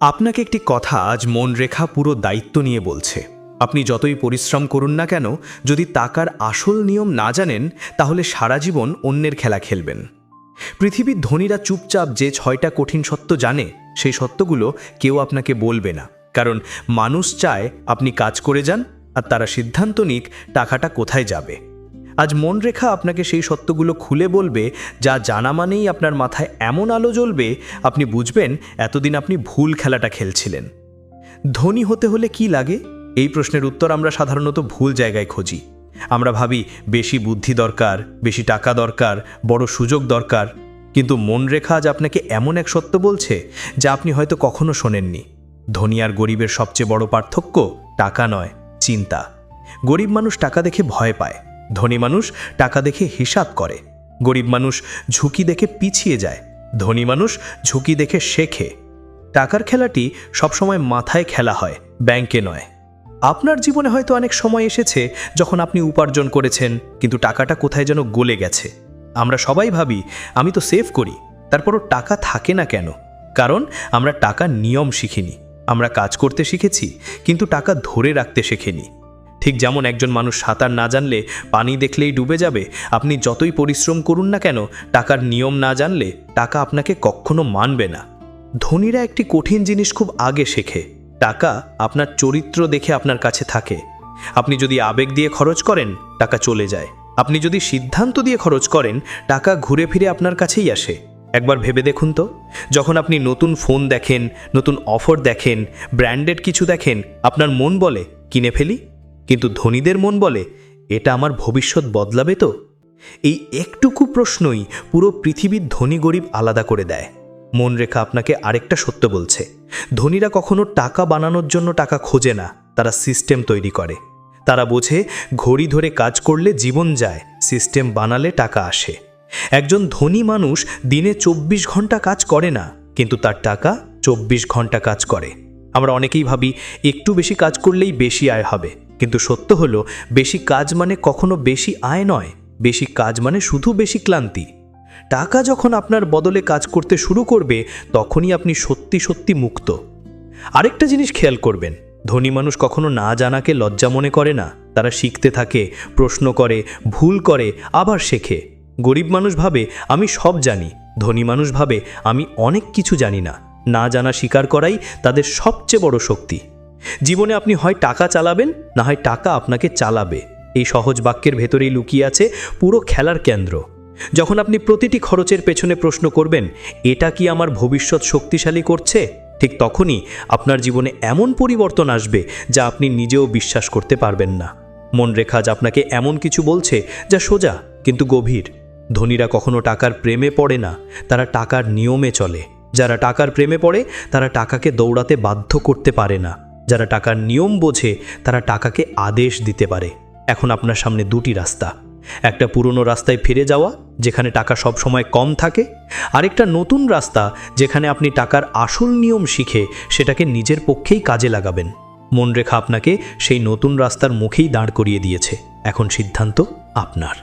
আপনাকে একটি কথা আজ মন রেখা পুরো দায়িত্ব নিয়ে বলছে। আপনি যতই পরিশ্রম করুন না কেন, যদি টাকার আসল নিয়ম না জানেন, তাহলে সারা জীবন অন্যের খেলা খেলবেন। পৃথিবীর ধনীরা চুপচাপ যে ছয়টা কঠিন সত্য জানে, সেই সত্যগুলো কেউ আপনাকে বলবে না। কারণ মানুষ চায় আপনি কাজ করে যান, আর তারা সিদ্ধান্ত নিক টাকাটা কোথায় যাবে। আজ মন রেখা আপনাকে সেই সত্যগুলো খুলে বলবে, যা জানা মানেই আপনার মাথায় এমন আলো জ্বলবে, আপনি বুঝবেন এতদিন আপনি ভুল খেলাটা খেলছিলেন। ধনী হতে হলে কি লাগে? এই প্রশ্নের উত্তর আমরা সাধারণত ভুল জায়গায় খুঁজি। আমরা ভাবি, বেশি বুদ্ধি দরকার, বেশি টাকা দরকার, বড় সুযোগ দরকার। কিন্তু মন রেখা আজ আপনাকে এমন এক সত্য বলছে, যা আপনি হয়তো কখনো শোনেননি। ধনী আর গরিবের সবচেয়ে বড় পার্থক্য টাকা নয়, চিন্তা। গরিব মানুষ টাকা দেখে ভয় পায়। ধনী মানুষ টাকা দেখে হিসাব করে। গরিব মানুষ ঝুঁকি দেখে পিছিয়ে যায়। ধনী মানুষ ঝুঁকি দেখে শেখে। টাকার খেলাটি সবসময় মাথায় খেলা হয়, ব্যাংকে নয়। আপনার জীবনে হয়তো অনেক সময় এসেছে যখন আপনি উপার্জন করেছেন, কিন্তু টাকাটা কোথায় যেন গলে গেছে। আমরা সবাই ভাবি, আমি তো সেভ করি, তারপরও টাকা থাকে না কেন? কারণ আমরা টাকার নিয়ম শিখিনি। আমরা কাজ করতে শিখেছি, কিন্তু টাকা ধরে রাখতে শেখেনি। ঠিক যেমন একজন মানুষ সাঁতার না জানলে পানি দেখলেই ডুবে যাবে, আপনি যতই পরিশ্রম করুন না কেন, টাকার নিয়ম না জানলে টাকা আপনাকে কখনো মানবে না। ধনীরা একটি কঠিন জিনিস খুব আগে শেখে, টাকা আপনার চরিত্র দেখে আপনার কাছে থাকে। আপনি যদি আবেগ দিয়ে খরচ করেন, টাকা চলে যায়। আপনি যদি সিদ্ধান্ত দিয়ে খরচ করেন, টাকা ঘুরে ফিরে আপনার কাছেই আসে। একবার ভেবে দেখুন তো, যখন আপনি নতুন ফোন দেখেন, নতুন অফার দেখেন, ব্র্যান্ডেড কিছু দেখেন, আপনার মন বলে, কিনে ফেলি? কিন্তু ধনীদের মন বলে, এটা আমার ভবিষ্যৎ বদলাবে তো? এই একটুকু প্রশ্নই পুরো পৃথিবীর ধনী গরিব আলাদা করে দেয়। মন রেখা আপনাকে আরেকটা সত্য বলছে। ধনীরা কখনো টাকা বানানোর জন্য টাকা খোঁজে না, তারা সিস্টেম তৈরি করে। তারা বোঝে, ঘড়ি ধরে কাজ করলে জীবন যায়, সিস্টেম বানালে টাকা আসে। একজন ধনী মানুষ দিনে চব্বিশ ঘণ্টা কাজ করে না, কিন্তু তার টাকা চব্বিশ ঘণ্টা কাজ করে। আমরা অনেকেই ভাবি, একটু বেশি কাজ করলেই বেশি আয় হবে। কিন্তু সত্য হলো, বেশি কাজ মানে কখনো বেশি আয় নয়, বেশি কাজ মানে শুধু বেশি ক্লান্তি। টাকা যখন আপনার বদলে কাজ করতে শুরু করবে, তখনই আপনি সত্যি সত্যি মুক্ত। আরেকটা জিনিস খেয়াল করবেন, ধনী মানুষ কখনো না জানাকে লজ্জা মনে করে না, তারা শিখতে থাকে, প্রশ্ন করে, ভুল করে, আবার শেখে। গরিব মানুষ ভাবে, আমি সব জানি। ধনী মানুষ ভাবে, আমি অনেক কিছু জানি না। না জানা স্বীকার করাই তাদের সবচেয়ে বড় শক্তি। জীবনে আপনি হয় টাকা চালাবেন, না হয় টাকা আপনাকে চালাবে। এই সহজ বাক্যের ভেতরেই লুকিয়ে আছে পুরো খেলার কেন্দ্র। যখন আপনি প্রতিটি খরচের পেছনে প্রশ্ন করবেন, এটা কি আমার ভবিষ্যৎ শক্তিশালী করছে? ঠিক তখনই আপনার জীবনে এমন পরিবর্তন আসবে যা আপনি নিজেও বিশ্বাস করতে পারবেন না। মন রেখাজ আপনাকে এমন কিছু বলছে যা সোজা কিন্তু গভীর। ধনীরা কখনো টাকার প্রেমে পড়ে না, তারা টাকার নিয়মে চলে। যারা টাকার প্রেমে পড়ে, তারা টাকাকে দৌড়াতে বাধ্য করতে পারে না। যারা টাকার নিয়ম বোঝে, তারা টাকাকে আদেশ দিতে পারে। এখন আপনার সামনে দুটি রাস্তা। একটা পুরনো রাস্তায় ফিরে যাওয়া, যেখানে টাকা সব সময় কম থাকে। আরেকটা নতুন রাস্তা, যেখানে আপনি টাকার আসল নিয়ম শিখে সেটাকে নিজের পক্ষেই কাজে লাগাবেন। মন রেখা আপনাকে সেই নতুন রাস্তার মুখেই দাঁড় করিয়ে দিয়েছে। এখন সিদ্ধান্ত আপনার।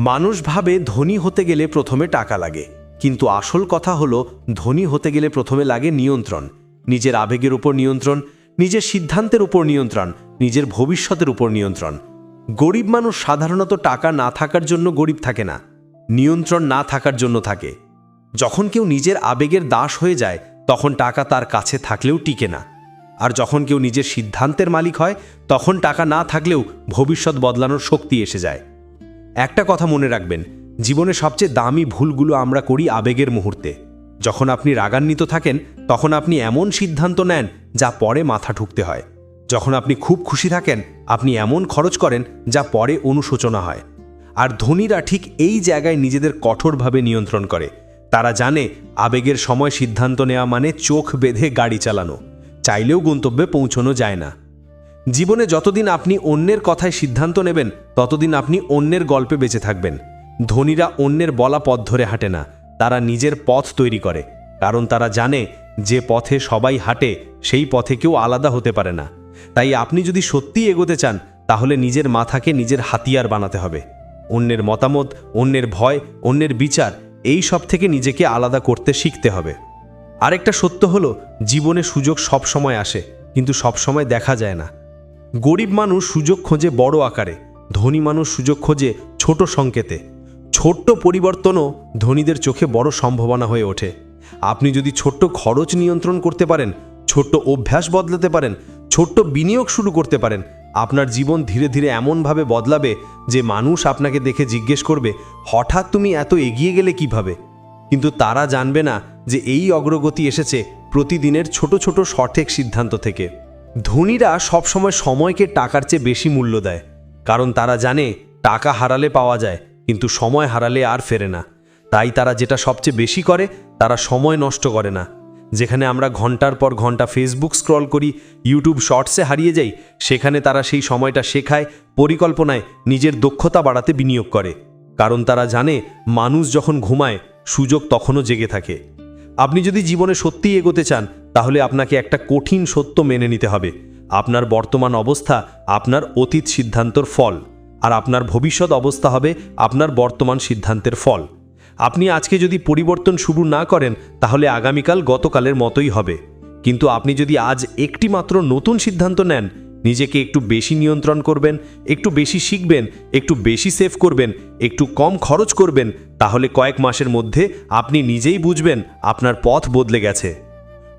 মানুষ ভাবে ধনী হতে গেলে প্রথমে টাকা লাগে। কিন্তু আসল কথা হলো, ধনী হতে গেলে প্রথমে লাগে নিয়ন্ত্রণ। নিজের আবেগের উপর নিয়ন্ত্রণ নিজের সিদ্ধান্তের উপর নিয়ন্ত্রণ, নিজের ভবিষ্যতের উপর নিয়ন্ত্রণ। গরিব মানুষ সাধারণত টাকা না থাকার জন্য গরিব থাকে না, নিয়ন্ত্রণ না থাকার জন্য থাকে। যখন কেউ নিজের আবেগের দাস হয়ে যায়, তখন টাকা তার কাছে থাকলেও টিকে না। আর যখন কেউ নিজের সিদ্ধান্তের মালিক হয়, তখন টাকা না থাকলেও ভবিষ্যৎ বদলানোর শক্তি এসে যায়। একটা কথা মনে রাখবেন, জীবনে সবচেয়ে দামি ভুলগুলো আমরা করি আবেগের মুহূর্তে। যখন আপনি রাগান্বিত থাকেন, তখন আপনি এমন সিদ্ধান্ত নেন যা পরে মাথা ঠুকতে হয়। যখন আপনি খুব খুশি থাকেন, আপনি এমন খরচ করেন যা পরে অনুশোচনা হয়। আর ধনীরা ঠিক এই জায়গায় নিজেদের কঠোরভাবে নিয়ন্ত্রণ করে। তারা জানে আবেগের সময় সিদ্ধান্ত নেওয়া মানে চোখ বেঁধে গাড়ি চালানো। চাইলেও গন্তব্যে পৌঁছনো যায় না। জীবনে যতদিন আপনি অন্যের কথায় সিদ্ধান্ত নেবেন, ততদিন আপনি অন্যের গল্পে বেঁচে থাকবেন। ধনীরা অন্যের বলা পথ ধরে হাঁটে না। তারা নিজের পথ তৈরি করে, কারণ তারা জানে যে পথে সবাই হাঁটে, সেই পথে কেউ আলাদা হতে পারে না। তাই আপনি যদি সত্যিই এগোতে চান, তাহলে নিজের মাথাকে নিজের হাতিয়ার বানাতে হবে। অন্যের মতামত, অন্যের ভয়, অন্যের বিচার, এই সব থেকে নিজেকে আলাদা করতে শিখতে হবে। আরেকটা সত্য হলো, জীবনে সুযোগ সব সময় আসে, কিন্তু সব সময় দেখা যায় না। গরিব মানুষ সুযোগ খোঁজে বড় আকারে, ধনী মানুষ সুযোগ খোঁজে ছোট সংকেতে। ছোট্ট পরিবর্তনও ধনীদের চোখে বড় সম্ভাবনা হয়ে ওঠে। আপনি যদি ছোট্ট খরচ নিয়ন্ত্রণ করতে পারেন, ছোট্ট অভ্যাস বদলাতে পারেন, ছোট্ট বিনিয়োগ শুরু করতে পারেন, আপনার জীবন ধীরে ধীরে এমনভাবে বদলাবে যে মানুষ আপনাকে দেখে জিজ্ঞেস করবে, হঠাৎ তুমি এত এগিয়ে গেলে কীভাবে? কিন্তু তারা জানবে না যে এই অগ্রগতি এসেছে প্রতিদিনের ছোট ছোট সঠিক সিদ্ধান্ত থেকে। ধনীরা সবসময় সময়কে টাকার চেয়ে বেশি মূল্য দেয়, কারণ তারা জানে টাকা হারালে পাওয়া যায় কিন্তু সময় হারালে আর ফেরে না। তাই তারা যেটা সবচেয়ে বেশি করে, তারা সময় নষ্ট করে না। যেখানে আমরা ঘণ্টার পর ঘণ্টা ফেসবুক স্ক্রল করি ইউটিউব শর্টসে হারিয়ে যাই, সেখানে তারা সেই সময়টা শেখায়, পরিকল্পনায় নিজের দক্ষতা বাড়াতে বিনিয়োগ করে। কারণ তারা জানে, মানুষ যখন ঘুমায়, সুযোগ তখনও জেগে থাকে। আপনি যদি জীবনে সত্যিই এগোতে চান, তাহলে আপনাকে একটা কঠিন সত্য মেনে নিতে হবে। আপনার বর্তমান অবস্থা, আপনার অতীত সিদ্ধান্তর ফল। আর আপনার ভবিষ্যৎ অবস্থা হবে আপনার বর্তমান সিদ্ধান্তের ফল। আপনি আজকে যদি পরিবর্তন শুরু না করেন, তাহলে আগামীকাল গতকালের মতোই হবে। কিন্তু আপনি যদি আজ একটি মাত্র নতুন সিদ্ধান্ত নেন, নিজেকে একটু বেশি নিয়ন্ত্রণ করবেন, একটু বেশি শিখবেন, একটু বেশি সেভ করবেন, একটু কম খরচ করবেন, তাহলে কয়েক মাসের মধ্যে আপনি নিজেই বুঝবেন আপনার পথ বদলে গেছে।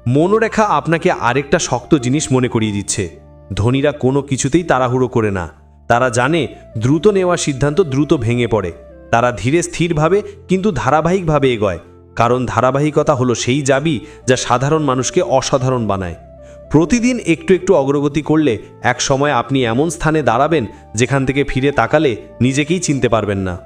মনোরেখা আপনাকে আরেকটা শক্ত জিনিস মনে করিয়ে দিচ্ছে। ধনীরা কোনো কিছুতেই তাড়াহুড়ো করে না। তারা জানে দ্রুত নেওয়া সিদ্ধান্ত দ্রুত ভেঙে পড়ে। তারা ধীরে স্থিরভাবে কিন্তু ধারাবাহিকভাবে এগোয়। কারণ ধারাবাহিকতা হলো সেই যাবি যা সাধারণ মানুষকে অসাধারণ বানায়। প্রতিদিন একটু একটু অগ্রগতি করলে এক সময় আপনি এমন স্থানে দাঁড়াবেন যেখান থেকে ফিরে তাকালে নিজেকেই চিনতে পারবেন না।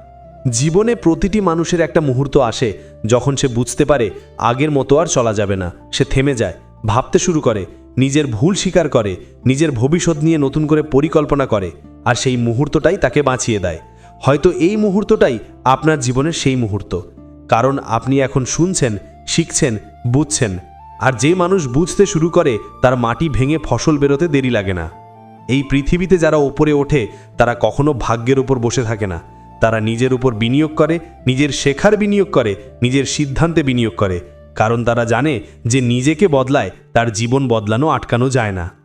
জীবনে প্রতিটি মানুষের একটা মুহূর্ত আসে যখন সে বুঝতে পারে আগের মতো আর চলা যাবে না। সে থেমে যায়, ভাবতে শুরু করে, নিজের ভুল স্বীকার করে, নিজের ভবিষ্যৎ নিয়ে নতুন করে পরিকল্পনা করে। আর সেই মুহূর্তটাই তাকে বাঁচিয়ে দেয়। হয়তো এই মুহূর্তটাই আপনার জীবনের সেই মুহূর্ত। কারণ আপনি এখন শুনছেন, শিখছেন, বুঝছেন, আর যে মানুষ বুঝতে শুরু করে, তার মাটি ভেঙে ফসল বেরোতে দেরি লাগে না। এই পৃথিবীতে যারা ওপরে ওঠে, তারা কখনো ভাগ্যের উপর বসে থাকে না। তারা নিজের উপর বিনিয়োগ করে, নিজের শেখার বিনিয়োগ করে, নিজের সিদ্ধান্তে বিনিয়োগ করে। কারণ তারা জানে, যে নিজেকে বদলায়, তার জীবন বদলানো আটকানো যায় না।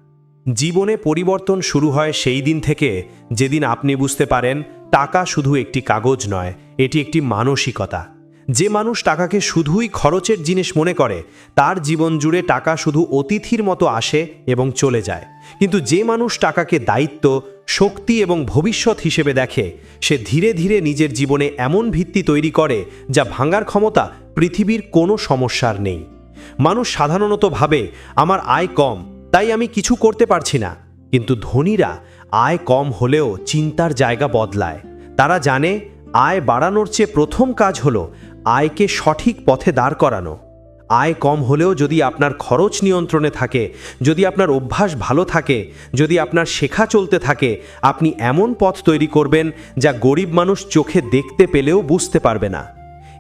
জীবনে পরিবর্তন শুরু হয় সেই দিন থেকে। যেদিন আপনি বুঝতে পারেন, টাকা শুধু একটি কাগজ নয়, এটি একটি মানসিকতা। যে মানুষ টাকাকে শুধুই খরচের জিনিস মনে করে, তার জীবন জুড়ে টাকা শুধু অতিথির মতো আসে এবং চলে যায়। কিন্তু যে মানুষ টাকাকে দায়িত্ব, শক্তি এবং ভবিষ্যৎ হিসেবে দেখে, সে ধীরে ধীরে নিজের জীবনে এমন ভিত্তি তৈরি করে, যা ভাঙার ক্ষমতা পৃথিবীর কোনো সমস্যার নেই। মানুষ সাধারণত ভাবে, আমার আয় কম তাই আমি কিছু করতে পারছি না। কিন্তু ধনীরা আয় কম হলেও চিন্তার জায়গা বদলায়। তারা জানে, আয় বাড়ানোর চেয়ে প্রথম কাজ হলো আয়কে সঠিক পথে দাঁড় করানো। আয় কম হলেও যদি আপনার খরচ নিয়ন্ত্রণে থাকে, যদি আপনার অভ্যাস ভালো থাকে, যদি আপনার শেখা চলতে থাকে, আপনি এমন পথ তৈরি করবেন যা গরিব মানুষ চোখে দেখতে পেলেও বুঝতে পারবে না।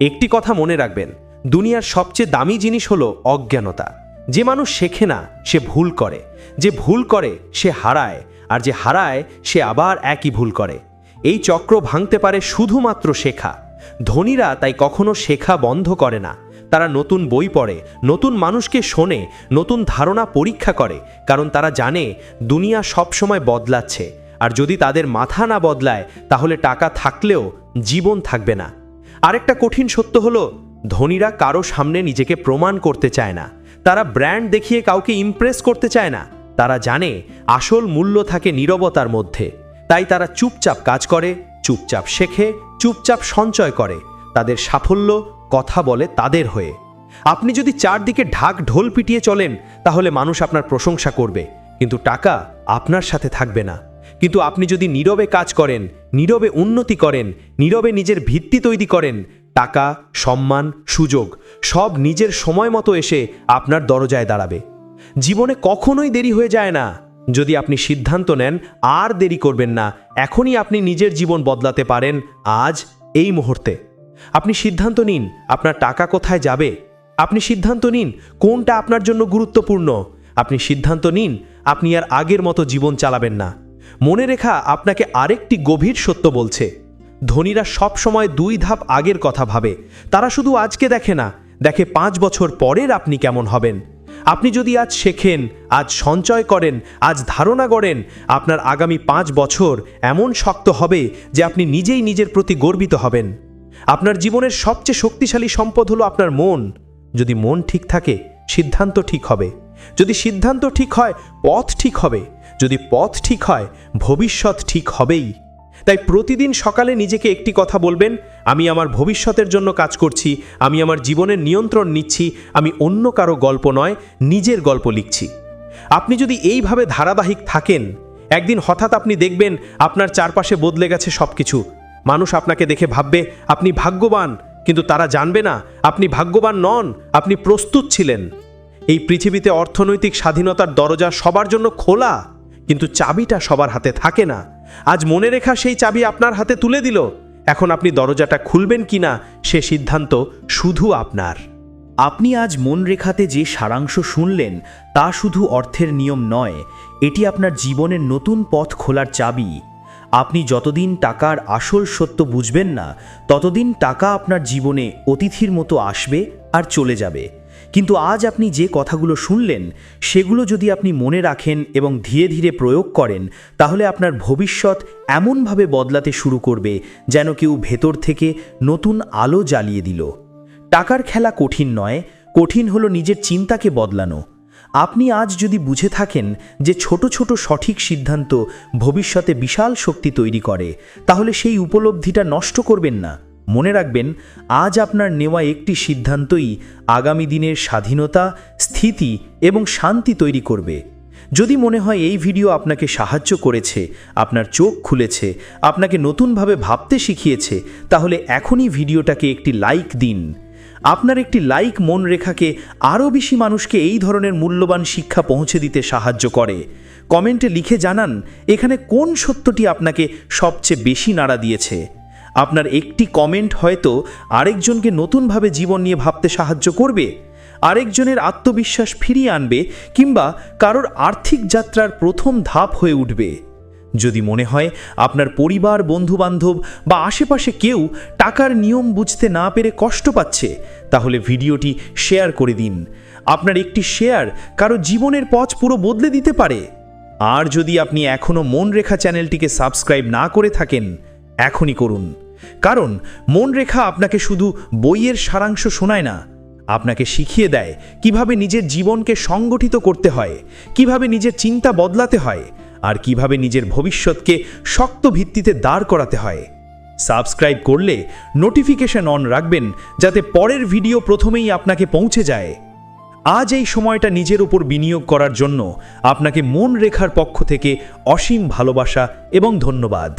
একটি কথা মনে রাখবেন, দুনিয়ার সবচেয়ে দামি জিনিস হলো অজ্ঞানতা। যে মানুষ শেখে না, সে ভুল করে। যে ভুল করে, সে হারায়। আর যে হারায়, সে আবার একই ভুল করে। এই চক্র ভাঙতে পারে শুধুমাত্র শেখা। ধনীরা তাই কখনো শেখা বন্ধ করে না। তারা নতুন বই পড়ে, নতুন মানুষকে শোনে, নতুন ধারণা পরীক্ষা করে, কারণ তারা জানে দুনিয়া সবসময় বদলাচ্ছে। আর যদি তাদের মাথা না বদলায়, তাহলে টাকা থাকলেও জীবন থাকবে না। আরেকটা কঠিন সত্য হলো, ধনীরা কারও সামনে নিজেকে প্রমাণ করতে চায় না। তারা ব্র্যান্ড দেখিয়ে কাউকে ইমপ্রেস করতে চায় না। তারা জানে আসল মূল্য থাকে নীরবতার মধ্যে। তাই তারা চুপচাপ কাজ করে, চুপচাপ শেখে, চুপচাপ সঞ্চয় করে। তাদের সাফল্য কথা বলে তাদের হয়ে। আপনি যদি চারদিকে ঢাক ঢোল পিটিয়ে চলেন, তাহলে মানুষ আপনার প্রশংসা করবে। কিন্তু টাকা আপনার সাথে থাকবে না। কিন্তু আপনি যদি নীরবে কাজ করেন, নীরবে উন্নতি করেন, নীরবে নিজের ভিত্তি তৈরি করেন টাকা, সম্মান, সুযোগ, সব নিজের সময় মতো এসে আপনার দরজায় দাঁড়াবে। জীবনে কখনোই দেরি হয়ে যায় না। যদি আপনি সিদ্ধান্ত নেন, আর দেরি করবেন না, এখনই আপনি নিজের জীবন বদলাতে পারেন আজ, এই মুহূর্তে। আপনি সিদ্ধান্ত নিন, আপনার টাকা কোথায় যাবে। আপনি সিদ্ধান্ত নিন, কোনটা আপনার জন্য গুরুত্বপূর্ণ। আপনি সিদ্ধান্ত নিন, আপনি আর আগের মতো জীবন চালাবেন না। মনে রেখা, আপনাকে আরেকটি গভীর সত্য বলছে। ধনীরা সব সময় দুই ধাপ আগের কথা ভাবে। তারা শুধু আজকে দেখে না, দেখে পাঁচ বছর পরের আপনি কেমন হবেন। আপনি যদি আজ শেখেন, আজ সঞ্চয় করেন, আজ ধারণা করেন আপনার আগামী পাঁচ বছর এমন শক্ত হবে যে আপনি নিজেই নিজের প্রতি গর্বিত হবেন। আপনার জীবনের সবচেয়ে শক্তিশালী সম্পদ হলো আপনার মন। যদি মন ঠিক থাকে, সিদ্ধান্ত ঠিক হবে। যদি সিদ্ধান্ত ঠিক হয়, পথ ঠিক হবে। যদি পথ ঠিক হয়, ভবিষ্যৎ ঠিক হবেই। তাই প্রতিদিন সকালে নিজেকে একটি কথা বলবেন, আমি আমার ভবিষ্যতের জন্য কাজ করছি, আমি আমার জীবনের নিয়ন্ত্রণ নিচ্ছি, আমি অন্য কারও গল্প নয়, নিজের গল্প লিখছি। আপনি যদি এইভাবে ধারাবাহিক থাকেন, একদিন হঠাৎ আপনি দেখবেন আপনার চারপাশে বদলে গেছে সব কিছু মানুষ আপনাকে দেখে ভাববে, আপনি ভাগ্যবান, কিন্তু তারা জানবে না, আপনি ভাগ্যবান নন, আপনি প্রস্তুত ছিলেন। এই পৃথিবীতে অর্থনৈতিক স্বাধীনতার দরজা সবার জন্য খোলা, কিন্তু চাবিটা সবার হাতে থাকে না। আজ মনে রেখা সেই চাবি আপনার হাতে তুলে দিল। এখন আপনি দরজাটা খুলবেন কিনা সে সিদ্ধান্ত শুধু আপনার। আপনি আজ মন রেখাতে যে সারাংশ শুনলেন, তা শুধু অর্থের নিয়ম নয়, এটি আপনার জীবনের নতুন পথ খোলার চাবি। আপনি যতদিন টাকার আসল সত্য বুঝবেন না, ততদিন টাকা আপনার জীবনে অতিথির মতো আসবে আর চলে যাবে। কিন্তু আজ আপনি যে কথাগুলো শুনলেন, সেগুলো যদি আপনি মনে রাখেন এবং ধীরে ধীরে প্রয়োগ করেন, তাহলে আপনার ভবিষ্যৎ এমনভাবে বদলাতে শুরু করবে যেন কেউ ভেতর থেকে নতুন আলো জ্বালিয়ে দিল। টাকার খেলা কঠিন নয়, কঠিন হলো নিজের চিন্তাকে বদলানো। আপনি আজ যদি বুঝে থাকেন যে ছোট ছোট সঠিক সিদ্ধান্ত ভবিষ্যতে বিশাল শক্তি তৈরি করে, তাহলে সেই উপলব্ধিটা নষ্ট করবেন না। মনে রাখবেন, আজ আপনার নেওয়া একটি সিদ্ধান্তই আগামী দিনের স্বাধীনতা, স্থিতি এবং শান্তি তৈরি করবে। যদি মনে হয় এই ভিডিও আপনাকে সাহায্য করেছে, আপনার চোখ খুলেছে, আপনাকে নতুনভাবে ভাবতে শিখিয়েছে, তাহলে এখনই ভিডিওটাকে একটি লাইক দিন। আপনার একটি লাইক মন রেখাকে আরও বেশি মানুষকে এই ধরনের মূল্যবান শিক্ষা পৌঁছে দিতে সাহায্য করে। কমেন্টে লিখে জানান, এখানে কোন সত্যটি আপনাকে সবচেয়ে বেশি নাড়া দিয়েছে? আপনার একটি কমেন্ট হয়তো আরেকজনকে নতুনভাবে জীবন নিয়ে ভাবতে সাহায্য করবে, আরেকজনের আত্মবিশ্বাস ফিরিয়ে আনবে, কিংবা কারোর আর্থিক যাত্রার প্রথম ধাপ হয়ে উঠবে। যদি মনে হয় আপনার পরিবার, বন্ধুবান্ধব বা আশেপাশে কেউ টাকার নিয়ম বুঝতে না পেরে কষ্ট পাচ্ছে, তাহলে ভিডিওটি শেয়ার করে দিন। আপনার একটি শেয়ার কারও জীবনের পথ পুরো বদলে দিতে পারে। আর যদি আপনি এখনও মন রেখা চ্যানেলটিকে সাবস্ক্রাইব না করে থাকেন, এখনই করুন। কারণ মন রেখা আপনাকে শুধু বইয়ের সারাংশ শোনায় না, আপনাকে শিখিয়ে দেয় কীভাবে নিজের জীবনকে সংগঠিত করতে হয়, কীভাবে নিজের চিন্তা বদলাতে হয়, আর কীভাবে নিজের ভবিষ্যৎকে শক্ত ভিত্তিতে দাঁড় করাতে হয়। সাবস্ক্রাইব করলে নোটিফিকেশন অন রাখবেন যাতে পরের ভিডিও প্রথমেই আপনাকে পৌঁছে যায়। আজ এই সময়টা নিজের উপর বিনিয়োগ করার জন্য আপনাকে মন রেখার পক্ষ থেকে অসীম ভালোবাসা এবং ধন্যবাদ।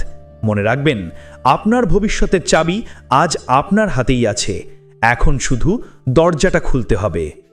মনে রাখবেন আপনার ভবিষ্যতের চাবি আজ আপনার হাতেই আছে। এখন শুধু দরজাটা খুলতে হবে।